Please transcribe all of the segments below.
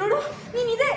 ನೋಡು ನೀನಿದೆ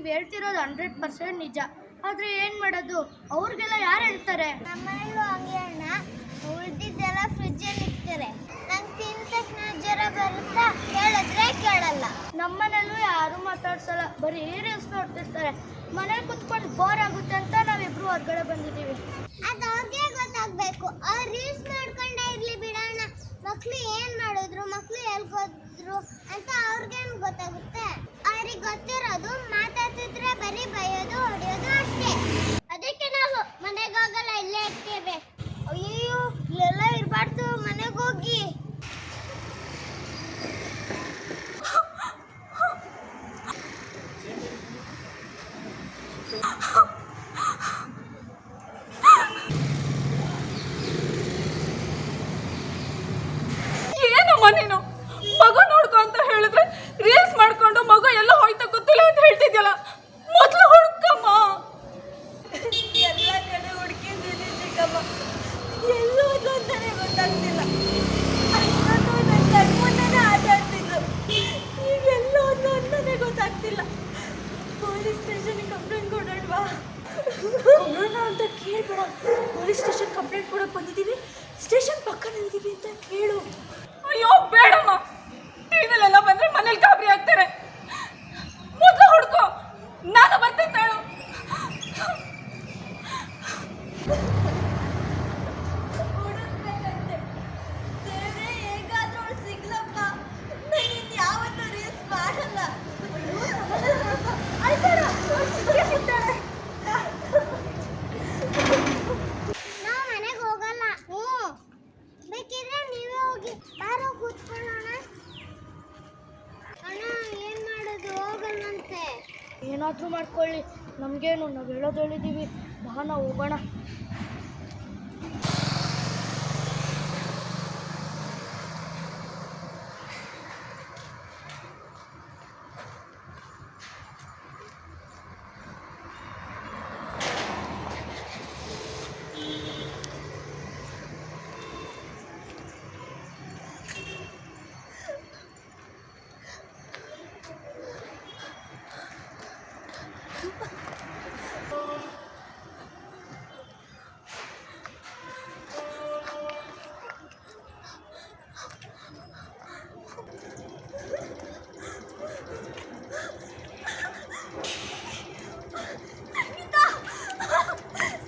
ನೀವು ಹೇಳ್ತಿರೋದು ಹಂಡ್ರೆಡ್ ಪರ್ಸೆಂಟ್ ನಿಜ. ಆದರೆ ಏನು ಮಾಡೋದು? ಅವ್ರಿಗೆಲ್ಲ ಯಾರು ಹೇಳ್ತಾರೆ? ನಮ್ಮನೇಲೂ ಹಂಗೆ ಅಣ್ಣ. ಉಳಿದಿದ್ದೆಲ್ಲ ಫ್ರಿಜ್ಜಲ್ಲಿ ಇಡ್ತಾರೆ. ನಂಗೆ ತಿಂದ ತಕ್ಷಣ ಜ್ವರ ಬರುತ್ತಾ? ಕೇಳಿದ್ರೆ ಕೇಳಲ್ಲ. ನಮ್ಮನೇಲೂ ಯಾರು ಮಾತಾಡ್ಸಲ್ಲ. ಬರೀ ರೀಲ್ಸ್ ನೋಡ್ತಿರ್ತಾರೆ. ಮನೇಲಿ ಕುತ್ಕೊಂಡು ಬೋರ್ ಆಗುತ್ತೆ ಅಂತ ನಾವಿಬ್ರು ಹೊರಗಡೆ ಬಂದಿದ್ದೀವಿ. ಅದು ಅವ್ರಿಗೆ ಗೊತ್ತಾಗಬೇಕು. ಅವ್ರು ರೀಲ್ಸ್ ಮಾಡ್ಕೊಂಡೇ ಇರಲಿ ಬಿಡ. ಮಕ್ಕಳು ಏನ್ ಮಾಡಿದ್ರು ಮಕ್ಕಳು ಎಲ್ಗೋದ್ರು ಅಂತ ಅವ್ರಿಗೇನು ಗೊತ್ತಾಗುತ್ತೆ? ಅವ್ರಿಗೆ ಗೊತ್ತಿರೋದು ಮಾತಾಡ್ತಿದ್ರೆ ಬರೀ ಬಯ್ಯೋದು ಹೊಡೆಯೋದು ಅಷ್ಟೇ. ಅದಕ್ಕೆ ನಾವು ಮನೆಗೆ ಹೋಗಲ್ಲ, ಇಲ್ಲೇ ಇರ್ತೀವಿ. ಅಯ್ಯೋ ಇಲ್ಲೆಲ್ಲ ಇರಬಾರ್ದು ಮನೆ. ಸ್ಟೇಷನ್ ಕಂಪ್ಲೇಂಟ್ ಕೂಡ ಬಂದಿದ್ದೀವಿ. ಸ್ಟೇಷನ್ ಪಕ್ಕ ನಿಂತಿದ್ದೀವಿ ಅಂತ ಕೇಳು. ಅಯ್ಯೋ ಬೇಡಮ್ಮ. ಏನಾದರೂ ಮಾಡ್ಕೊಳ್ಳಿ ನಮಗೇನು ನಾವು ಹೇಳೋದು ಹೇಳಿದ್ದೀವಿ ಬಾ ನಾವು ಹೋಗೋಣ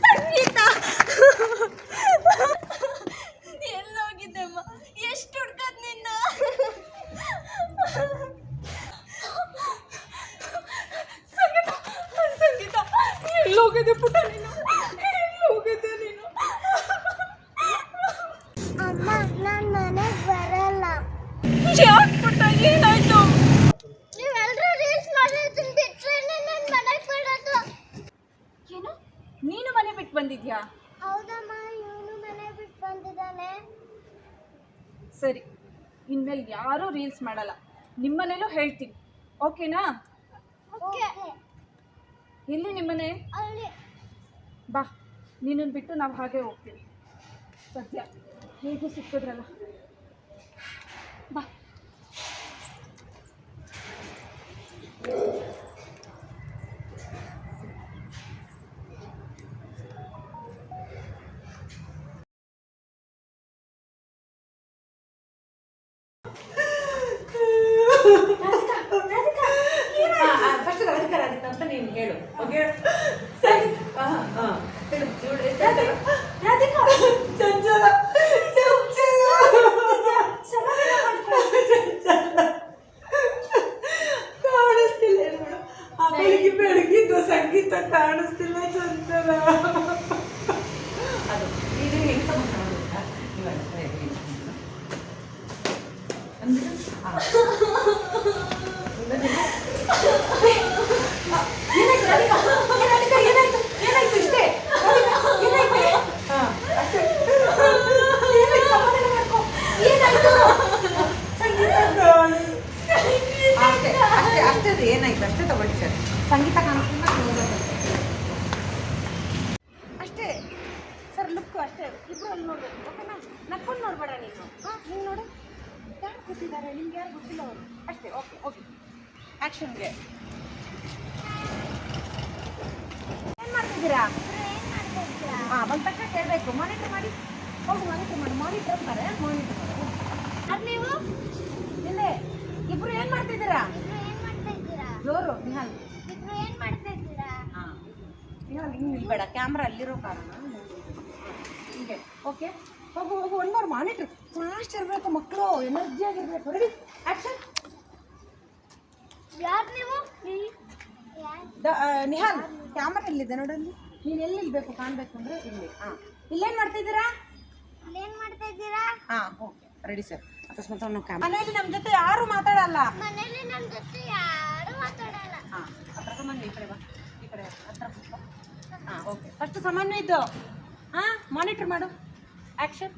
ಸಂಗೀತ ಎಲ್ಲೋಗಿದ್ದೆಮ್ಮ ಎಷ್ಟು ಹುಡ್ಕದ್ ನಿನ್ನ ಸಂಗೀತ ಸಂಗೀತ ಎಲ್ಲೋಗಿದ್ದೆ ಪುಟ್ಟ ನೀನು ಎಲ್ಲೋಗಿದ್ದೆ ನೀನು ಅಮ್ಮ ನಾನು ಮನೆಗೆ ಬರಲ್ಲ ಯಾಕೆ ಪುಟ್ಟ ಏನಾಯ್ತು ನೀವೆಲ್ಲರೂ ರೀಲ್ಸ್ ಮಾಡೋದನ್ನ ಬಿಟ್ರೆ ನನ್ನ ಮನೆಗೆ ಬಿಡೋದು ಏನು ನೀನು ಮನೆ ಬಿಟ್ಟು ಬಂದಿದ್ಯಾ ಹೌದಮ್ಮ ಇವನು ಮನೆ ಬಿಟ್ಟು ಬಂದಿದ್ದಾನೆ ಸರಿ ಇನ್ಮೇಲೆ ಯಾರೂ ರೀಲ್ಸ್ ಮಾಡಲ್ಲ ನಿಮ್ಮನೇಲೂ ಹೇಳ್ತೀನಿ. ಓಕೆನಾ? ಇಲ್ಲಿ ನಿಮ್ಮನೆ? ಬಾ ನಿನ್ನನ್ನು ಬಿಟ್ಟು ನಾವು ಹಾಗೆ ಹೋಗ್ತೀವಿ. ಸದ್ಯ. ಹೇಗೂ ಸಿಕ್ಕಿದ್ರಲ್ಲ. ಬಾ. ಹೇಳು. ಓಕೆ ಸರಿ. ಹಾಂ ಹಾಂ. ಹೇಳು. ಚಂಚಲ ಕಾಣಿಸ್ತಿಲ್ಲ ನೋಡು ಆ ಬೆಳಗ್ಗೆ ಬೆಳಗಿದ್ದು ಸಂಗೀತ ಕಾಣಿಸ್ತಿಲ್ಲ ಚಂಚಲ ಅದು ಇದು ಹೆಂಗೆ ಸಂಬಂಧ ಗೊತ್ತಾ ಇವಾಗ ಅಂದ್ರೆ ಹಾಂ ಏನಾಯ್ತು ರಾಧಿಕಾ ಏ ರಾಧಿಕಾ ಏನಾಯ್ತು ಏನಾಯ್ತು ಇಷ್ಟೇ ರಾಧಿಕಾ, ಏನಾಯ್ತು ಹಾ ಅಷ್ಟೇ ಏನಾಯ್ತು ಸಮಾಧಾನ ಮಾಡ್ಕೊ ಏನಾಯ್ತು ಸಂಗೀತ ಅಷ್ಟೇ ಅಷ್ಟೇ ಅಷ್ಟೇ ಅದು ಏನಾಯ್ತು ಅಷ್ಟೇ ತಗೊಳ್ಳಿ ಸರ್ ಸಂಗೀತ ಕಾಣಿಸ್ತಿಲ್ಲ ಅಷ್ಟೇ ಸರ್ ಲುಕ್ಕು ಅಷ್ಟೇ. ಇಬ್ಬರು ಅಲ್ಲಿ ನೋಡ್ಬೇಕು ಓಕೆನಾ ನಕ್ಕೊಂಡು ನೋಡ್ಬೇಡ ನೀನು. ಹಾಂ ನೀನು ನೋಡು. ಯಾರು ಗೊತ್ತಿದ್ದಾರೆ ನಿಮ್ಗೆ ಯಾರು ಗೊತ್ತಿಲ್ಲ ಅವರು? ಅಷ್ಟೇ ಓಕೆ ಓಕೆ ಆ್ಯಕ್ಷನ್ಗೆ ಏನು ಮಾಡ್ತಿದ್ದೀರಾ? ಹಾಂ ಬಂದ ತಕ್ಷಣ ಕೇಳಬೇಕು. ಮಾನಿಟರ್ ಮಾಡಿ. ಹೌದು ಮಾನಿಟರ್ ಮಾಡಿ. ಮಾನಿಟರ್ ಅಂತಾರೆ ಮಾನಿಟರ್ ಮಾಡಿ. ಅದು ನೀವು? ಇಲ್ಲೇ. ಇಬ್ರು ಏನು ಮಾಡ್ತಿದ್ದೀರಾ? ಜೋರು ನಿಹಾಲ್. ಇಬ್ರು ಏನು ಮಾಡ್ತಾ ಇದ್ದೀರಾ ಹಾಂ. ನಿಹಾಲ್ ಹಿಂಗೆ ನಿಲ್ಬೇಡ. ಕ್ಯಾಮ್ರಾ ಅಲ್ಲಿರೋ ಕಾರಣ. ಓಕೆ ಹೋಗು ಹೋಗು ಒನ್ ಮೋರ್ ಮಾನಿಟ್ರ್ ಫಾಸ್ಟ್ ಇರಬೇಕು ಮಕ್ಕಳು ಎನರ್ಜಿ ಆಗಿರ್ಬೇಕು. ರೆಡಿ ಆಕ್ಷನ್ ಯಾರು ನೀವು? ನಿಹಾಲ್ ಕ್ಯಾಮ್ರಾ ಎಲ್ಲಿದೆ ನೋಡಲ್ಲಿ? ನೀನು ಎಲ್ಲಿ ಇಲ್ಬೇಕು ಕಾಣಬೇಕು ಅಂದರೆ ಇಲ್ಲಿ. ಹಾಂ ಇಲ್ಲೇನು ಮಾಡ್ತಿದ್ದೀರಾ? ಇಲ್ಲೇನು ಮಾಡ್ತಾ ಇದ್ದೀರಾ ಹಾಂ ಓಕೆ ರೆಡಿ ಸರ್ ಅಕಸ್ಮಾತ್ ಅವ್ನು ಕ್ಯಾಮ್ ಮನೆಯಲ್ಲಿ ನಮ್ಮ ಜೊತೆ ಯಾರು ಮಾತಾಡಲ್ಲ. ಮನೇಲಿ ನಮ್ಮ ಜೊತೆ ಯಾರು ಮಾತಾಡಲ್ಲ. ಹಾಂ ಹತ್ರ ಸಮನ್ವಯ ಈ ಕಡೆ ಬಾ. ಈ ಕಡೆ ಹತ್ರ. ಹಾಂ ಓಕೆ ಫಸ್ಟ್ ಸಾಮಾನ್ಯ ಇದ್ದು ಹಾಂ ಮಾನಿಟ್ರ್ ಮಾಡು. ಆ್ಯಕ್ಷನ್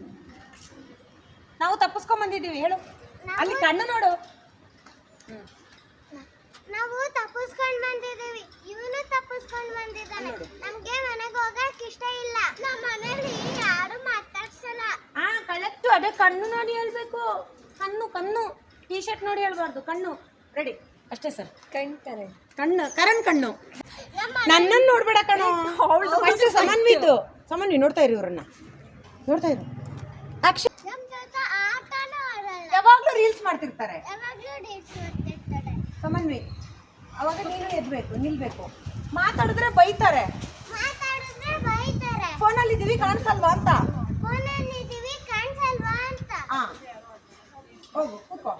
ನಾವು ತಪ್ಪಿಸ್ಕೊಂಡ್ ಬಂದಿದ್ದೀವಿ ಹೇಳು. ಅಲ್ಲಿ ಕಣ್ಣು ನೋಡು. ಹ್ಞೂ ನಾವು ತಪ್ಪಿಸ್ಕೊಂಡು ಬಂದಿದ್ದೀವಿ. ಇವನು ತಪ್ಪಿಸ್ಕೊಂಡು ಬಂದಿದ್ದಾನೆ. ನಮಗೆ ಮನೆಗೆ ಹೋಗಕ್ಕೆ ಇಷ್ಟ ಇಲ್ಲ. ನಮ್ಮ ಮನೇಲಿ ಯಾರು ಮಾತಾಡ್ಸಲ್ಲ. ಆ ಕಳೆಕ್ಟು ಅದೇ ಕಣ್ಣು ನೋಡಿ ಹೇಳ್ಬೇಕು. ಕಣ್ಣು ಕಣ್ಣು. ಟೀ ಶರ್ಟ್ ನೋಡಿ ಹೇಳ್ಬಾರ್ದು ಕಣ್ಣು. ರೆಡಿ ಅಷ್ಟೇ ಸರ್. ಕಣ್ ಕರೆ. ಕಣ್ಣು ಕರಣ್ ಕಣ್ಣು. ನನ್ನನ್ನು ನೋಡ್ಬೇಡ ಕಣ್ಣು ಅವಳು ಸಮನ್ವಿತು. ಸಮನ್ವಿ ನೋಡ್ತಾ ಇರಿ ಇವ್ರನ್ನ. ನೋಡ್ತಾ ಇರು. ಆಕ್ಷನ್ ಯಾವಾಗಲೂ ರೀಲ್ಸ್ ಮಾಡ್ತಿರ್ತಾರೆ. ಯಾವಾಗ್ಲೂ ಡೇಟ್ಸ್ ಮಾಡ್ತಿರ್ತಾರೆ. ಸಮನ್ವಿ ಅವಾಗ ನೀನು ಎದ್ಬೇಕು ನಿಲ್ಬೇಕು. ಮಾತಾಡಿದ್ರೆ ಬೈತಾರೆ. ಮಾತಾಡಿದ್ರೆ ಬೈತಾರೆ. ಫೋನಲ್ಲಿ ಇದೀವಿ ಕಾಣಿಸಲ್ವಾ ಅಂತ? ಫೋನಲ್ಲಿ ಇದೀವಿ ಕಾಣಿಸಲ್ವಾ ಅಂತ. ಹಾ ಹೋಗು ಕೂತ್ಕೋ.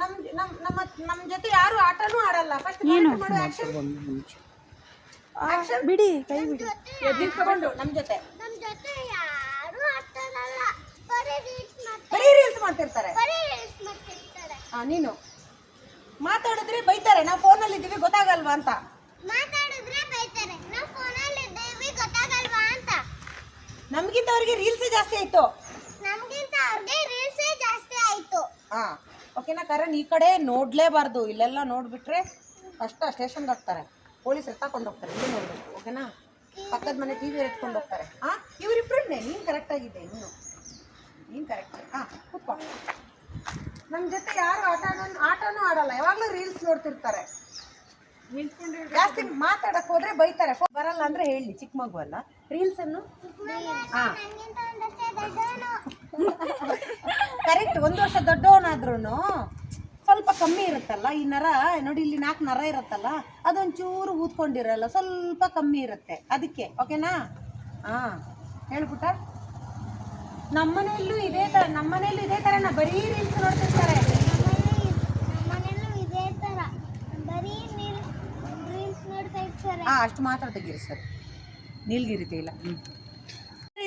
ನಮ್ ನಮ್ ನಮ್ಮ ನಮ್ಮ ಜೊತೆ ಯಾರು ಆಟನೂ ಆಡಲ್ಲ. ಫಸ್ಟ್ ಮಾಡು ಆಕ್ಷನ್ ಬಿಡಿ ಕೈ ಬಿಡಿ. ನಿಂತ್ಕೊಂಡು ನಮ್ಮ ಜೊತೆ. ನಮ್ ಜೊತೆ ಬರೀ ರೀಲ್ಸ್ ಮಾಡ್ತಿರ್ತಾರೆ. ಹಾ ನೀನು. ಮಾತಾಡಿದ್ರೆ ಬೈತಾರೆ. ನಾವು ಫೋನಲ್ಲಿ ಇದ್ದೀವಿ ಗೊತ್ತಾಗಲ್ವಾ ಅಂತ. ಮಾತಾಡಿದ್ರೆ ಬೈತಾರೆ. ನಾವು ಫೋನಲ್ಲಿ ಇದ್ದೇವೆ ಗೊತ್ತಾಗಲ್ವಾ ಅಂತ. ನಮ್ಗಿಂತ ಅವ್ರಿಗೆ ರೀಲ್ಸ್ ಜಾಸ್ತಿ ಆಯ್ತು. ನಮಗಿಂತ ಅವ್ರಿಗೆ ರೀಲ್ಸೇ ಜಾಸ್ತಿ ಆಯ್ತು. ಹಾ ಓಕೆನಾ ಕರಣ್ ಈ ಕಡೆ ನೋಡ್ಲೇಬಾರ್ದು. ಇಲ್ಲೆಲ್ಲ ನೋಡ್ಬಿಟ್ರೆ ಅಷ್ಟ ಸ್ಟೇಷನ್ಗೆ ಹೋಗ್ತಾರೆ ಪೊಲೀಸ್ ಎತ್ತಾಕೊಂಡು ಹೋಗ್ತಾರೆ. ಇಲ್ಲಿ ನೋಡ್ಬೇಕು ಓಕೆನಾ ಪಕ್ಕದ ಮನೆ ಟಿವಿ ಎತ್ಕೊಂಡು ಹೋಗ್ತಾರೆ. ಹಾ ಇವರಿಬ್ರನ್ನೇ? ನೀನು ಕರೆಕ್ಟ್ ಆಗಿದೆ ಇನ್ನು ನೀನು ಕರೆಕ್ಟ್ ಹಾ, ಕುತ್ಕೊ. ನಮ್ಮ ಜೊತೆ ಯಾರು ಆಟ ಆಡೋ ಆಟನೂ ಆಡಲ್ಲ, ಯಾವಾಗಲೂ ರೀಲ್ಸ್ ನೋಡ್ತಿರ್ತಾರೆ. ಜಾಸ್ತಿ ಮಾತಾಡಕ್ ಹೋದ್ರೆ ಬೈತಾರೆ. ಬರಲ್ಲ ಅಂದ್ರೆ ಹೇಳಿ, ಚಿಕ್ಕ ಮಗು ಅಲ್ಲ. ರೀಲ್ಸ್ ಅನ್ನು? ಕರೆಕ್ಟ್ ಒಂದು ವರ್ಷ ದೊಡ್ಡವನಾದ್ರೂ ಸ್ವಲ್ಪ ಕಮ್ಮಿ ಇರುತ್ತಲ್ಲ, ಈ ನರ, ನೋಡಿ ಇಲ್ಲಿ ನಾಲ್ಕು ನರ ಇರುತ್ತಲ್ಲ, ಅದೊಂಚೂರು ಊದ್ಕೊಂಡಿರಲ್ಲ, ಸ್ವಲ್ಪ ಕಮ್ಮಿ ಇರುತ್ತೆ. ಅದಕ್ಕೆ ಓಕೆನಾ ಹಾಂ. ಹೇಳ್ಬಿಟ್ಟ? ನಮ್ಮನೆಯಲ್ಲೂ ಇದೇ ತರ ನಮ್ಮನೆಯಲ್ಲೂ ಇದೇ ತರ ನಾ ಬರೀ ರೀಲ್ಸ್ ನೋಡ್ತಿರ್ತಾರೆ. ನಮ್ಮನೆಲ್ಲೂ ಇದೇ ತರ ಬರೀ ರೀಲ್ಸ್ ನೋಡ್ತಾ ಇರ್ತಾರೆ. ಹಾಂ ಅಷ್ಟು ಮಾತ್ರ ತೆಗೀರಿ ಸರ್. ನೀಲ್ಗಿರಿ ಇಲ್ಲ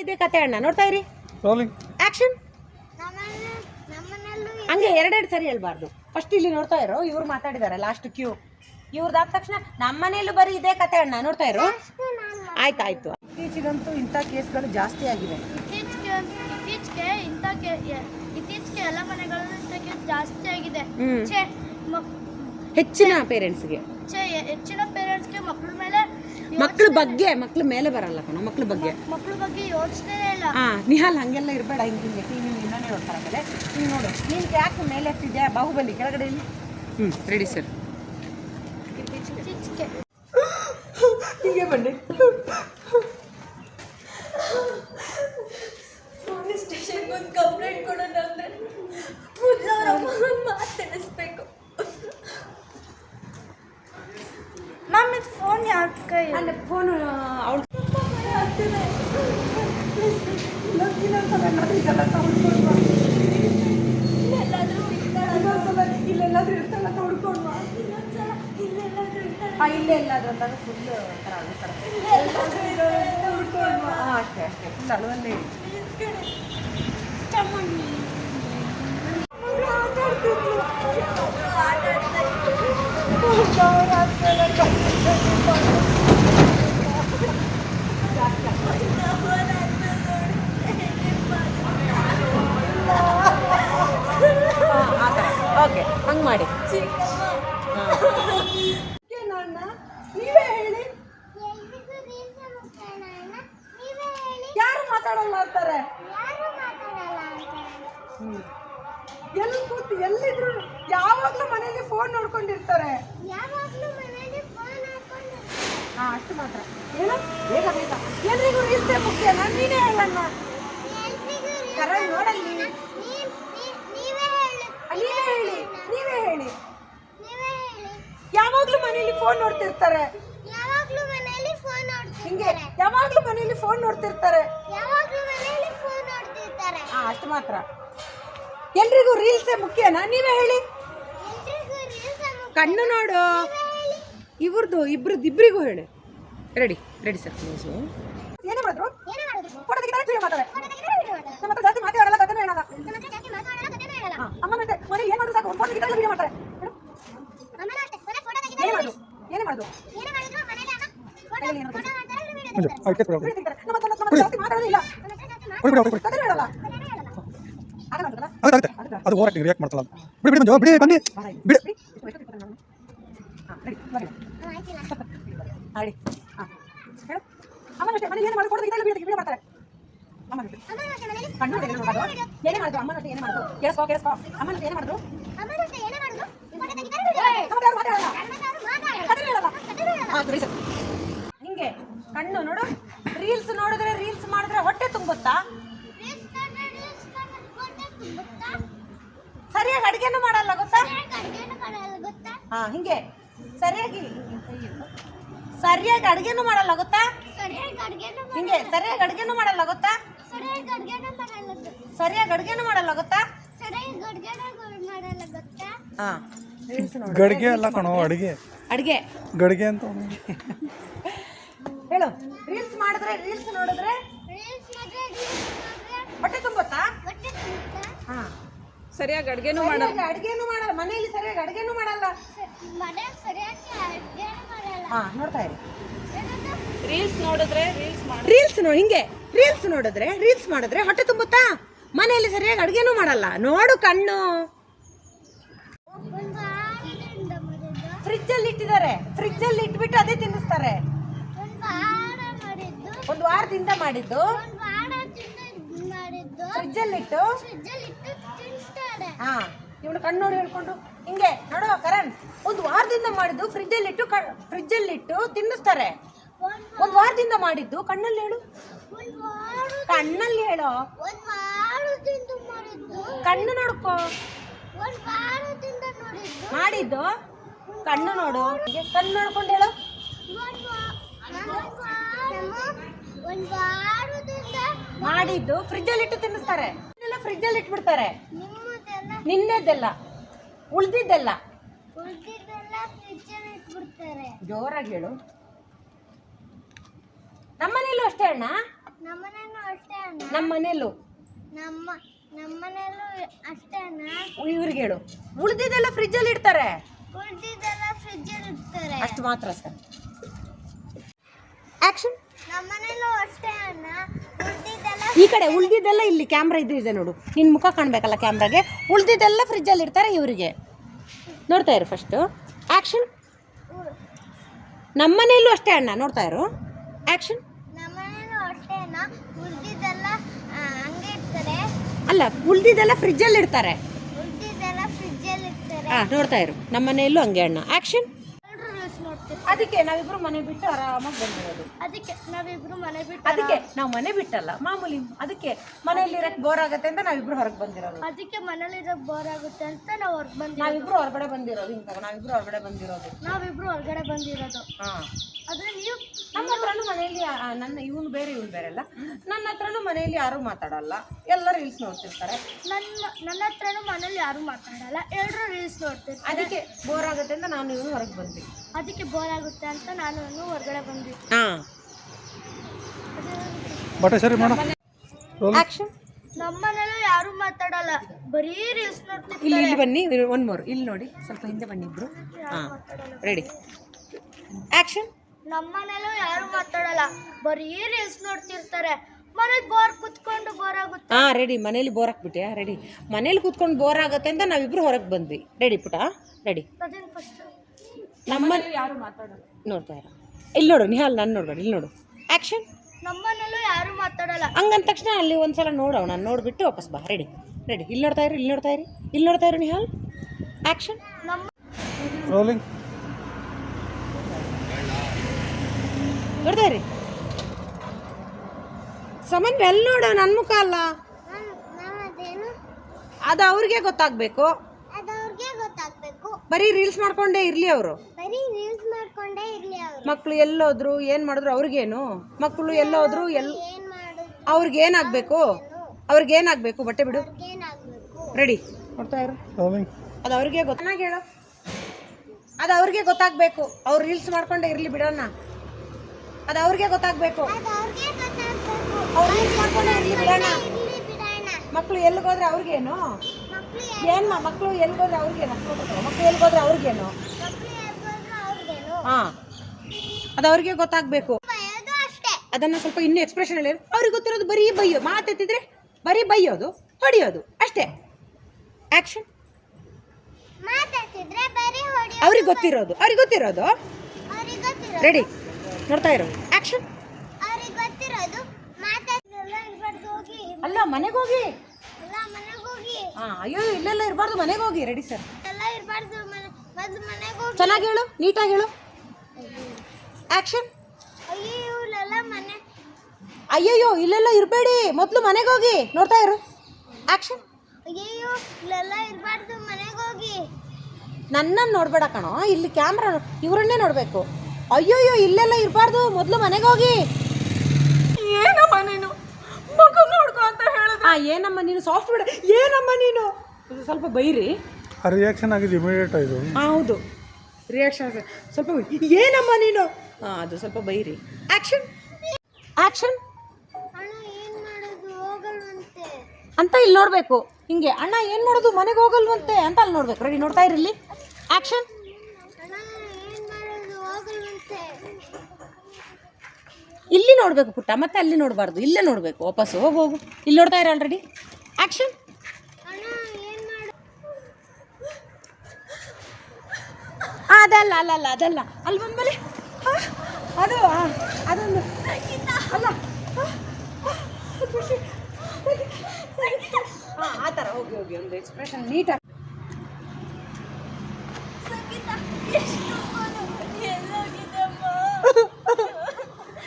ಇದೆ ಕತೆ ಅಣ್ಣ ನೋಡ್ತಾ ಇರಿ. ರೋಲಿಂಗ್ ನಮ್ಮನೆಲ್ಲೂ ಹಂಗೆ ಎರಡೆರಡು ಸರಿ ಹೇಳ್ಬಾರ್ದು. ಫಸ್ಟ್ ಇಲ್ಲಿ ನೋಡ್ತಾ ಇರೋ ಇವ್ರು ಮಾತಾಡಿದ್ದಾರೆ ಲಾಸ್ಟ್ ಕ್ಯೂ ಇವ್ರದ್ದಾದ ತಕ್ಷಣ ನಮ್ಮ ಮನೆಯಲ್ಲೂ ಬರೀ ಇದೇ ಕತೆ ಅಣ್ಣ ನೋಡ್ತಾ ಇರೋ? ಆಯ್ತು ಆಯ್ತು ಇತ್ತೀಚೆಗಂತೂ ಇಂಥ ಕೇಸ್ಗಳು ಜಾಸ್ತಿ ಆಗಿದೆ ಇತ್ತೀಚೆಗೆ ಇಂಥ ಇತ್ತೀಚೆಗೆ ಎಲ್ಲ ಮನೆಗಳಲ್ಲೂ ಇಂಥ ಕೇಸ್ ಜಾಸ್ತಿ ಆಗಿದೆ. ಹ್ಮ್. ಛೇ ಮಕ್- ಹೆಚ್ಚಿನ ಪೇರೆಂಟ್ಸ್ಗೆ ಛೇ ಹೆಚ್ಚಿನ ಪೇರೆಂಟ್ಸ್ಗೆ ಮಕ್ಳ ಮೇಲೆ ಮಕ್ಳ ಬಗ್ಗೆ ಮಕ್ಳ ಮೇಲೆ ಬರಲ್ಲ ಕಣ ಮಕ್ಳ ಬಗ್ಗೆ. ಮಕ್ಳ ಬಗ್ಗೆ ಯೋಚನೆ ಇಲ್ಲ. ಹಾ ನಿಹಾಲ್ ಹಂಗೆಲ್ಲ ಇರಬೇಡ ಹಿಂಗೆ ಹಿಂಗೆ. ಟಿವಿ ಇನ್ನೊಂದೇ ನೋಡ್ತಾರೆ ಆಮೇಲೆ ನೀನು ನೋಡು ನೀನು ಯಾಕೆ ಮೇಲೆ ಎತ್ತಿದ್ಯಾ? ಬಾಹುಬಲಿ ಕೆಳಗಡೆ ಇಲ್ಲಿ ಹ್ಞೂ ರೆಡಿ ಸರ್ ಇತ್ತೀಚೆಗೆ ಹೀಗೆ ಬನ್ನಿ ಪೊಲೀಸ್ ಸ್ಟೇಷನ್ಗೆ ಒಂದು ಕಂಪ್ಲೇಂಟ್ ಕೊಡೋಣ ಅಂದರೆ ಮೊದಲು ಅವ್ರ ಅಮ್ಮನ ಮಾತು ತಿಳಿಸ್ಬೇಕು ಮ್ಯಾಮ್ ಇದು ಫೋನ್ ಯಾರ ಕೈ ಅಲ್ಲ ಫೋನು ಅವಳು ಇಲ್ಲೆಲ್ಲಾದ್ರೂ ಇರ್ತಾಳೆ ಹಾಂ ಇಲ್ಲೇ ಎಲ್ಲಾದ್ರೂ ಅಂದಾಗ ಫುಲ್ ಥರ ಅಳು ಥರ ಇಲ್ಲೆಲ್ಲಾದ್ರೂ ಇರೋಳಂತ ಹುಡ್ಕೊಂಡು ಹಾಂ ಅಷ್ಟೇ ಅಷ್ಟೇ. ಫುಲ್ ಅಳುವಲ್ಲೇ ಇರಿ. ಹಾಂ ಆ ಥರ ಓಕೆ ಹಂಗೆ ಮಾಡಿ. ನೀವೇ ಹೇಳಿ. ಯಾರು ಮಾತಾಡಲ್ಲ ಅಂತಾರೆ? ಯಾರು ಮಾತಾಡಲ್ಲ ಅಂತಾರೆ ಎಲ್ಲಿ ಕೂತು ಎಲ್ಲಿದ್ರು ಯಾವಾಗಲೂ ಮನೆಯಲ್ಲಿ ಫೋನ್ ನೋಡ್ಕೊಂಡಿರ್ತಾರೆ. ಯಾವಾಗ್ಲೂ ಮನೇಲಿ ಫೋನ್ ಹಾಕೊಂಡು ಹಾ ಅಷ್ಟು ಮಾತ್ರ. ಏನು? ಬೇಗ ಬೇಗ. ಎಲ್ರಿಗೂ ರೀಲ್ಸೇ ಮುಖ್ಯನಾ? ನೀನೇ ಹೇಳಣ್ಣ. ಕರ ನೋಡಲ್ಲಿ ನೀವ್- ನೀವ್- ನೀವೇ ಹೇಳಿ ನೀವೇ ಹೇಳಿ ನೀವೇ ಹೇಳಿ ನೀವೇ ಹೇಳಿ ಯಾವಾಗ್ಲೂ ಮನೇಲಿ ಫೋನ್ ನೋಡ್ತಿರ್ತಾರೆ. ಯಾವಾಗ್ಲೂ ಮನೇಲಿ ಫೋನ್ ಹಿಂಗೆ ನೋಡ್ತಿರ್ತಾರೆ. ಯಾವಾಗ್ಲೂ ಮನೆಯಲ್ಲಿ ಫೋನ್ ನೋಡ್ತಿರ್ತಾರೆ. ಯಾವಾಗ್ಲೂ ಮನೇಲಿ ಫೋನ್ ನೋಡ್ತಿರ್ತಾರೆ. ಹಾ ಅಷ್ಟು ಮಾತ್ರ. ಎಲ್ರಿಗೂ ರೀಲ್ಸೇ ಮುಖ್ಯನಾ? ನೀವೇ ಹೇಳಿ. ಎಲ್ರಿಗೂ ರೀಲ್ಸ್ ಕಣ್ಣು ನೋಡು. ಇವ್ರದ್ದು ಇಬ್ರದ್ದು ಇಬ್ಬರಿಗೂ ಹೇಳಿ. ರೆಡಿ ರೆಡಿ ಸರ್ ಪ್ಲೀಸ್ ಏನೇ ಮಾಡಿದ್ರು? ಏನೇ ಮಾಡೋದು ಫೋಟೋ ತೆಗಿತಾರೆ ವಿಡಿಯೋ ಮಾಡ್ತಾರೆ ನಮ್ಮ ಹತ್ರ ಜಾಸ್ತಿ ಮಾತಾಡಲ್ಲ ಕಥೆನೂ ಹೇಳಲ್ಲ. ನಮ್ಮ ಹತ್ರ ಜಾಸ್ತಿ ಮಾತಾಡಲ್ಲ ಕಥೆನೂ ಹೇಳಲ್ಲ. ಹಾ, ಅಮ್ಮನಂತೆ ಮನೆ ಏನು ಮಾಡಿದ್ರು ಸಾಕು? ಒಂದು ಫೋಟೋ ತೆಗಿತಾರೆ ವಿಡಿಯೋ ಮಾಡ್ತಾರೆ ಹೇಳು. ಅಮ್ಮನೂ ಅಷ್ಟೇ ಮನೆ ಫೋಟೋ ಏನೇ ಮಾಡುದು? ಏನೇ ಮಾಡೋದು? ಮಾಡಿದ್ರು ಅದು ಓವರ್ ರಿಯಾಕ್ಟ್ ಮಾಡ್ತಲ್ಲ ಬಿಡಿ ಬಿಡಿ ಮಂಜು ಬಿಡಿ ಬನ್ನಿ. ಬಿಡಿ. ಏನು ಮಾಡಿದ್ರು ಅಮ್ಮನ ಏನೇ ಮಾಡಿದ್ರು ಕೇಳಿಸ್ಕೋ ಕೇಳಿಸ್ಕೋ. ಅಮ್ಮನ ಏನೇ ಮಾಡಿದ್ರು ಅಮ್ಮನ ಏನೇ ಮಾಡುದು? ಹಿಂಗೆ ಕಣ್ಣು ನೋಡು. ರೀಲ್ಸ್ ನೋಡಿದ್ರೆ ರೀಲ್ಸ್ ಮಾಡಿದ್ರೆ ಹೊಟ್ಟೆ ತುಂಬುತ್ತಾ? ಸರಿಯಾಗಿ ಅಡುಗೆನೂ ಮಾಡಲ್ಲ ಗೊತ್ತಾ? ಹಾ ಹಿಂಗೆ. ಸರಿಯಾಗಿ ಸರಿಯಾಗಿ ಅಡುಗೆನೂ ಮಾಡಲ್ಲ ಗೊತ್ತಾ? ಹಿಂಗೆ ಸರಿಯಾಗಿ ಅಡುಗೆನೂ ಮಾಡಲ್ಲ ಗೊತ್ತಾ? ಸರಿಯಾಗಿ ಅಡ್ಗೆನೂ ಮಾಡಲ್ಲ ಗೊತ್ತಾ? ಹಾ. ಗಡಿಗೆ ಅಲ್ಲ ಕಣೋ ಅಡಿಗೆ. ಅಡುಗೆ. ಗಡಿಗೆ ಅಂತ ಹೇಳು ರೀಲ್ಸ್ ಮಾಡಿದ್ರೆ ರೀಲ್ಸ್ ನೋಡಿದ್ರೆ? ಹೊಟ್ಟೆ ತುಂಬುತ್ತಾ? ಹಾ. ಸರಿಯಾಗಿ ಅಡುಗೆನೂ ಮಾಡಲ್ಲ. ಅಡಿಗೆನು ಮಾಡಲ್ಲ ಮನೆಯಲ್ಲಿ ಸರಿಯಾಗಿ ಅಡುಗೆನೂ ಮಾಡಲ್ಲ. ಹಾ ನೋಡ್ತಾ ಇರಿ. ರೀಲ್ಸ್ ನೋಡಿದ್ರೆ ರೀಲ್ಸ್ ಮಾಡಿ ರೀಲ್ಸ್ ನೋ ಹಿಂಗೆ. ರೀಲ್ಸ್ ನೋಡಿದ್ರೆ ರೀಲ್ಸ್ ಮಾಡಿದ್ರೆ ಹೊಟ್ಟೆ ತುಂಬುತ್ತಾ? ಮನೆಯಲ್ಲಿ ಸರಿಯಾಗಿ ಅಡುಗೆನೂ ಮಾಡಲ್ಲ. ನೋಡು ಕಣ್ಣು ಒಂದು ವಾರದಿಂದ ಮಾಡಿದ್ದು ಫ್ರಿಜ್ ಅಲ್ಲಿ ಇಟ್ಟಿದ್ದಾರೆ. ಫ್ರಿಜ್ ಅಲ್ಲಿ ಇಟ್ಬಿಟ್ಟು ಅದೇ ತಿನ್ನಿಸ್ತಾರೆ. ಒಂದು ವಾರದಿಂದ ಮಾಡಿದ್ದು. ಫ್ರಿಜ್ ಅಲ್ಲಿ ಇಟ್ಟು. ಹಾ ಇವಳು ಕಣ್ಣು ನೋಡಿ ಹೇಳ್ಕೊಂಡು ಹಿಂಗೆ ನೋಡು ಕರಣ್ ಒಂದು ವಾರದಿಂದ ಮಾಡಿದ್ದು ಫ್ರಿಜ್ ಅಲ್ಲಿ ಇಟ್ಟು ಫ್ರಿಜ್ ಅಲ್ಲಿ ಇಟ್ಟು ತಿನ್ನಿಸ್ತಾರೆ. ಒಂದು ವಾರದಿಂದ ಮಾಡಿದ್ದು ಕಣ್ಣಲ್ಲಿ ಹೇಳು. ಕಣ್ಣಲ್ಲಿ ಹೇಳೋ. ಕಣ್ಣು ನೋಡ್ಕೋ. ಮಾಡಿದ್ದು. ಕಣ್ಣು ನೋಡು. ಕಣ್ಣು ನೋಡ್ಕೊಂಡು ಹೇಳು. ಮಾಡಿದ್ದು ಫ್ರಿಜ್ ಅಲ್ಲಿ ಇಟ್ಟು ತಿನ್ನಿಸ್ತಾರೆ ಫ್ರಿಜ್ ಅಲ್ಲಿ ಇಟ್ಬಿಡ್ತಾರೆ. ನಿನ್ನೆದ್ದೆಲ್ಲ ನಿನ್ನೆದೆಲ್ಲ ಉಳ್ದಿದ್ದೆಲ್ಲ. ಜೋರಾಗಿ ಹೇಳು. ನಮ್ಮನೇಲೂ ಅಷ್ಟೇ ಅಣ್ಣ. ನಮ್ಮನೇಲೂ. ಅಷ್ಟೇ ಅಣ್ಣ ನಮ್ಮ ಮನೇಲೂ ನಮ್ಮ ನಮ್ಮನೇಲೂ ಅಷ್ಟೇ ಅಣ್ಣ. ಇವ್ರಿಗೆ ಹೇಳು. ಉಳ್ದಿದ್ದೆಲ್ಲ ಫ್ರಿಜ್ ಅಲ್ಲಿ ಇಡ್ತಾರೆ. ಅಷ್ಟು ಮಾತ್ರ ಸರ್ ಆಕ್ಷನ್ ಈ ಕಡೆ ಉಳ್ದಿದ್ದೆಲ್ಲ ಇಲ್ಲಿ ಕ್ಯಾಮ್ರಾ ಇದು ಇದೆ ನೋಡು. ನಿನ್ನ ಮುಖ ಕಾಣಬೇಕಲ್ಲ ಕ್ಯಾಮ್ರಾಗೆ ಉಳ್ದಿದ್ದೆಲ್ಲ ಫ್ರಿಜ್ಜಲ್ಲಿ ಇರ್ತಾರೆ ಇವರಿಗೆ. ನೋಡ್ತಾ ಇರು ಫಸ್ಟು ಆ್ಯಕ್ಷನ್ ನಮ್ಮನೆಯಲ್ಲೂ ಅಷ್ಟೇ ಅಣ್ಣ. ನೋಡ್ತಾ ಇರು. ಆ್ಯಕ್ಷನ್ ಅಲ್ಲ ಉಳ್ದಿದ್ದೆಲ್ಲ ಫ್ರಿಜ್ಜಲ್ಲಿ ಇಡ್ತಾರೆ. ಹಾಂ ನೋಡ್ತಾ ಇರು. ನಮ್ಮನೆಯಲ್ಲೂ ಹಂಗೆ ಅಣ್ಣ. ಆ್ಯಕ್ಷನ್ ಅದಕ್ಕೆ ನಾವಿಬ್ರು ಮನೆ ಬಿಟ್ಟು ಆರಾಮಾಗಿ ಬಂದಿರೋದು. ಅದಕ್ಕೆ ನಾವಿಬ್ರು ಮನೆ ಬಿಟ್ಟು ಅದಕ್ಕೆ ನಾವು ಮನೆ ಬಿಟ್ಟಲ್ಲ ಮಾಮೂಲಿ ಅದಕ್ಕೆ ಮನೆಯಲ್ಲಿ ಇರಕ್ ಬೋರ್ ಆಗುತ್ತೆ ಅಂತ ನಾವಿಬ್ರು ಹೊರಗೆ ಬಂದಿರೋದು. ಅದಕ್ಕೆ ಮನೇಲಿರೋ ಬೋರ್ ಆಗುತ್ತೆ ಅಂತ ನಾವು ಹೊರಗೆ ಬಂದ ನಾವಿಬ್ರು ಹೊರಗಡೆ ಬಂದಿರೋದು ಹಿಂಗ ನಾವಿಬ್ರು ಹೊರಗಡೆ ಬಂದಿರೋದು. ನಾವಿಬ್ರು ಹೊರಗಡೆ ಬಂದಿರೋದು. ಹಾ. ಆದ್ರೆ ನೀವು ನಮ್ಮ ಹತ್ರನೂ ಮನೆಯಲ್ಲಿ ನನ್ನ ಇವನು ಬೇರೆ ಇವನು ಬೇರೆ ಅಲ್ಲ. ನನ್ನ ಹತ್ರನೂ ಮನೆಯಲ್ಲಿ ಯಾರು ಮಾತಾಡಲ್ಲ. ಎಲ್ಲ ರೀಲ್ಸ್ ನೋಡ್ತಿರ್ತಾರೆ. ನನ್ನ ನನ್ನ ಹತ್ರನೂ ಮನೇಲಿ ಯಾರು ಮಾತಾಡಲ್ಲ. ಎಲ್ಲರೂ ರೀಲ್ಸ್ ನೋಡ್ತಿರ್ತಾರೆ. ಅದಕ್ಕೆ ಬೋರ್ ಆಗುತ್ತೆ ಅಂತ ನಾನು ಇವನು ಹೊರಗೆ ಬಂದ್ವಿ. ಅದಕ್ಕೆ ಬೋರ್ ಆಗುತ್ತೆ ಅಂತ ನಾನು ಹೊರಗಡೆ ಬಂದ್ವಿ ಹಾಂ. ಬಟ್ಟೆ ಸರಿ ಮಾಡು. ಆಕ್ಷನ್ ನಮ್ಮ ಮನೇಲೂ ಯಾರು ಮಾತಾಡಲ್ಲ. ಬರೀ ರೀಲ್ಸ್ ನೋಡ್ತಿರ್ತಾರೆ. ಇಲ್ಲಿ ಇಲ್ಲಿ ಬನ್ನಿ ಒನ್ ಮೋರ್ ಇಲ್ಲಿ ನೋಡಿ ಸ್ವಲ್ಪ ಹಿಂದೆ ಬನ್ನಿ ಇಬ್ರು. ಹಾಂ. ರೆಡಿ ಆಕ್ಷನ್ ನಮ್ಮ ಮನೇಲೂ ಯಾರು ಮಾತಾಡಲ್ಲ. ಬರೀ ರೀಲ್ಸ್ ನೋಡ್ತಿರ್ತಾರೆ. ಮನೇಲಿ ಬೋರ್ ಕುತ್ಕೊಂಡು ಬೋರ್ ಆಗುತ್ತೆ. ಹಾಂ ರೆಡಿ ಮನೇಲಿ ಬೋರ್ ಹಾಕ್ಬಿಟ್ಟೆ ರೆಡಿ ಮನೇಲಿ ಕುತ್ಕೊಂಡು ಬೋರ್ ಆಗುತ್ತೆ ಅಂತ ನಾವಿಬ್ರು ಹೊರಗೆ ಬಂದ್ವಿ. ರೆಡಿ ಪುಟ? ರೆಡಿ ಅದೇನು ಫಸ್ಟ್ ನಮ್ಮ ಯಾರು ಮಾತಾಡೋದು ನೋಡ್ತಾ ಇರ. ಇಲ್ಲಿ ನೋಡು ನಿಹಾಲ್ ನಾನು ನೋಡ್ಬೇಡ ಇಲ್ಲಿ ನೋಡು. ಆ್ಯಕ್ಷನ್ ನಮ್ಮನಲ್ಲೂ ಯಾರು ಮಾತಾಡಲ್ಲ. ಹಂಗಂದ ತಕ್ಷಣ ಅಲ್ಲಿ ಒಂದ್ಸಲ ನೋಡೋಣ ನೋಡಿಬಿಟ್ಟು ವಾಪಸ್ ಬಾ ರೆಡಿ ರೆಡಿ ಇಲ್ಲಿ ನೋಡ್ತಾ ಇರಿ ಇಲ್ಲಿ ನೋಡ್ತಾ ಇರಿ. ಇಲ್ಲಿ ನೋಡ್ತಾ ಇರು ನಿಹಾಲ್. ಆ್ಯಕ್ಷನ್ ನಮ್ಮ ರೋಲಿಂಗ್ ನೋಡ್ತಾ ಇರಿ. ಸಮನ್ ಎಲ್ಲಿ ನೋಡು ನನ್ನ ಮುಖ ಅಲ್ಲ? ಅದೇನು? ಅದು ಅವ್ರಿಗೆ ಗೊತ್ತಾಗಬೇಕು. ಅದು ಅವ್ರಿಗೆ ಗೊತ್ತಾಗ್ಬೇಕು. ಬರೀ ರೀಲ್ಸ್ ಮಾಡ್ಕೊಂಡೇ ಇರಲಿ ಅವರು. ಬರೀ ರೀಲ್ಸ್ ಮಾಡ್ಕೊಂಡೇ ಇರ್ಲಿ ಅವ್ರು. ಮಕ್ಕಳು ಎಲ್ಲೋದ್ರು ಏನು ಮಾಡಿದ್ರು ಅವ್ರಿಗೇನು? ಮಕ್ಕಳು ಎಲ್ಲೋದ್ರು ಎಲ್ ಏನ್ ಮಾಡುದು ಅವ್ರಿಗೆ ಏನಾಗಬೇಕು ಅವ್ರಿಗೆ ಏನಾಗಬೇಕು ಬಟ್ಟೆ ಬಿಡು. ಏನಾಗ್ಬೇಕು ರೆಡಿ. ನೋಡ್ತಾ ಇರು. ಅದು ಅವ್ರಿಗೆ ಗೊತ್ತಾಗ್ಬೇಕು ಚೆನ್ನಾಗಿ ಹೇಳು. ಅದು ಅವ್ರಿಗೆ ಗೊತ್ತಾಗಬೇಕು. ಅವ್ರು ರೀಲ್ಸ್ ಮಾಡ್ಕೊಂಡೆ ಇರಲಿ ಬಿಡೋಣ ಅದು ಅವ್ರಿಗೆ ಗೊತ್ತಾಗಬೇಕು. ಅದು ಅವ್ರಿಗೆ ಗೊತ್ತಾಗ್ಬೇಕು. ಅವ್ರು ರೀಲ್ಸ್ ಮಾಡ್ಕೊಂಡೇ ಇರಲಿ ಬಿಡೋಣ ಮಕ್ಕಳು ಎಲ್ಲಿಗೋದ್ರೆ ಅವ್ರಿಗೇನು? ಮಕ್ಳು ಏನು ಮಕ್ಕಳು ಎಲ್ಲಿಗೋದ್ರೆ ಅವ್ರಿಗೇನು? ಮಕ್ಕಳು ಮಕ್ಕಳು ಎಲ್ಲಿಗೋದ್ರೆ ಅವ್ರಿಗೇನು? ಹಾಂ. ಅದು ಅವ್ರಿಗೆ ಗೊತ್ತಾಗಬೇಕು. ಅದನ್ನು ಸ್ವಲ್ಪ ಇನ್ನೂ ಎಕ್ಸ್ಪ್ರೆಷನ್ ಹೇಳಿ. ಅವ್ರಿಗೆ ಗೊತ್ತಿರೋದು ಬರೀ ಬೈಯೋ ಮಾತೆತ್ತಿದ್ರೆ ಬರೀ ಬೈಯೋದು ಹೊಡಿಯೋದು ಅಷ್ಟೇ. ಆ್ಯಕ್ಷನ್ ಅವ್ರಿಗೆ ಗೊತ್ತಿರೋದು ಅವ್ರಿಗೆ ಗೊತ್ತಿರೋದು? ರೆಡಿ ನೋಡ್ತಾ ಇರೋದು ಆ್ಯಕ್ಷನ್ ಅಲ್ಲ ಮನೆಗೆ ಹೋಗಿ. ಅಯ್ಯೋ ಇಲ್ಲೆಲ್ಲ ಇರಬಾರ್ದು ಮನೆಗೆ ಹೋಗಿ. ರೆಡಿ ಸರ್ ಚೆನ್ನಾಗಿ ಹೇಳು ನೀಟಾಗಿ ಹೇಳು. ಆ್ಯಕ್ಷನ್ ಅಯ್ಯೋ ಇವಳೆಲ್ಲ ಮನೆ. ಅಯ್ಯಯ್ಯೋ ಇಲ್ಲೆಲ್ಲ ಇರಬೇಡಿ. ಮೊದಲು ಮನೆಗೆ ಹೋಗಿ. ನೋಡ್ತಾ ಇರು. ಆ್ಯಕ್ಷನ್ ಅಯ್ಯಯ್ಯೋ ಇಲ್ಲೆಲ್ಲ ಇರಬಾರ್ದು ಮನೆಗೆ ಹೋಗಿ. ನನ್ನನ್ನು ನೋಡಬೇಡ ಕಣೋ. ಇಲ್ಲಿ ಕ್ಯಾಮ್ರಾ ಇವರನ್ನೇ ನೋಡಬೇಕು. ಅಯ್ಯೋಯ್ಯೋ ಇಲ್ಲೆಲ್ಲ ಇರಬಾರ್ದು. ಮೊದಲು ಮನೆಗೆ ಹೋಗಿ. ಏನಮ್ಮ ನೀನು? ಮಗು ನೋಡ್ಕೊ ಅಂತ ಹೇಳಿದ್ರೆ? ಹಾಂ ಏನಮ್ಮ ನೀನು? ಸಾಫ್ಟ್ ಬಿಡ ಏನಮ್ಮ ನೀನು? ಇದು ಸ್ವಲ್ಪ ಬೈರಿ. ರಿಯಾಕ್ಷನ್ ಆಗಿದೆ ಇಮಿಡಿಯೇಟ್ ಇದು. ಹೌದು. ರಿಯಾಕ್ಷನ್ ಸ್ವಲ್ಪ ಏನಮ್ಮ ನೀನು? ಹಾಂ ಅದು ಸ್ವಲ್ಪ ಬೈರಿ. ಆ್ಯಕ್ಷನ್ ಆ್ಯಕ್ಷನ್ ಅಣ್ಣ ಏನು ಮಾಡೋದು? ಹೋಗಲ್ವಂತೆ. ಅಂತ ಇಲ್ಲಿ ನೋಡಬೇಕು. ಹಿಂಗೆ ಅಣ್ಣ ಏನು ಮಾಡೋದು? ಮನೆಗೆ ಹೋಗಲ್ವಂತೆ? ಅಂತ ಅಲ್ಲಿ ನೋಡ್ಬೇಕು. ರೆಡಿ ನೋಡ್ತಾ ಇರಲಿ ಇಲ್ಲಿ ಆ್ಯಕ್ಷನ್ ಅಣ್ಣ ಏನ್ ಮಾಡೋದು? ಹೋಗಲ್ವಂತೆ. ಇಲ್ಲಿ ನೋಡಬೇಕು ಪುಟ್ಟ ಮತ್ತೆ ಅಲ್ಲಿ ನೋಡಬಾರ್ದು. ಇಲ್ಲೇ ನೋಡಬೇಕು. ವಾಪಸ್ಸು ಹೋಗಿ ಹೋಗು. ಇಲ್ಲಿ ನೋಡ್ತಾ ಇರ ಆಲ್ರೆಡಿ ಆ್ಯಕ್ಷನ್ ಅಣ್ಣ ಏನ್ ಮಾಡ ಅದಲ್ಲ ಅಲ್ಲ ಅಲ್ಲ ಅದಲ್ಲ. ಅಲ್ಲಿ ಬಂದ್ಮೇಲೆ ಅದು ಅದೊಂದು ಅಲ್ಲ ಹಾಂ ಆ ಥರ ಹೋಗಿ ಹೋಗಿ ಒಂದು ಎಕ್ಸ್ಪ್ರೆಷನ್ ನೀಟಾಗಿ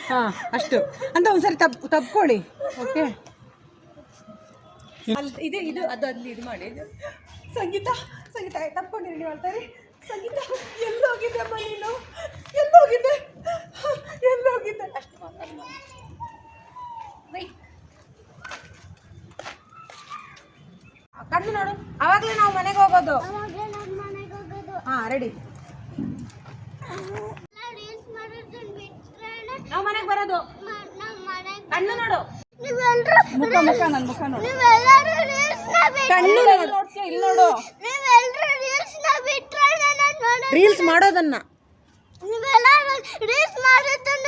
ಹಾಂ ಅಷ್ಟು. ಅಂತ ಒಂದ್ಸರಿ ತಪ್ಪು ತಪ್ಕೊಳ್ಳಿ ಓಕೆ ಅಲ್ಲಿ ಇದು ಇದು, ಅದು ಅಲ್ಲಿ ಇದು ಮಾಡಿ. ಸಂಗೀತ ಸಂಗೀತ ತಪ್ಕೊಂಡಿರಿ, ನೀವು ಹೇಳ್ತಾರೆ ಸಂಗೀತ ಎಲ್ಲೋಗಿದ್ದಮ್ಮ ನೀನು? ಎಲ್ಲೋಗಿದೆ. ಎಲ್ಲೋಗಿದ್ದೆ ಅಷ್ಟು ಕಣ್ಣು ನೋಡು. ಅವಾಗಲೇ ನಾವು ಮನೆಗೆ ಹೋಗೋದು. ಹಾಂ ರೆಡಿ ನಾವು ಮನೆಗೆ ಬರೋದು. ಕಣ್ಣು ನೋಡು. ಮುಖ ಮುಖ ನನ್ನ ಮುಖ ನೋಡು. ಕಣ್ಣು ನೋಡ್ತೀಯ ಇಲ್ಲಿ ನೋಡು ರೀಲ್ಸ್ ಮಾಡೋದನ್ನ. ನೀವೆಲ್ಲರೂ ರೀಲ್ಸ್ ಮಾಡೋದನ್ನ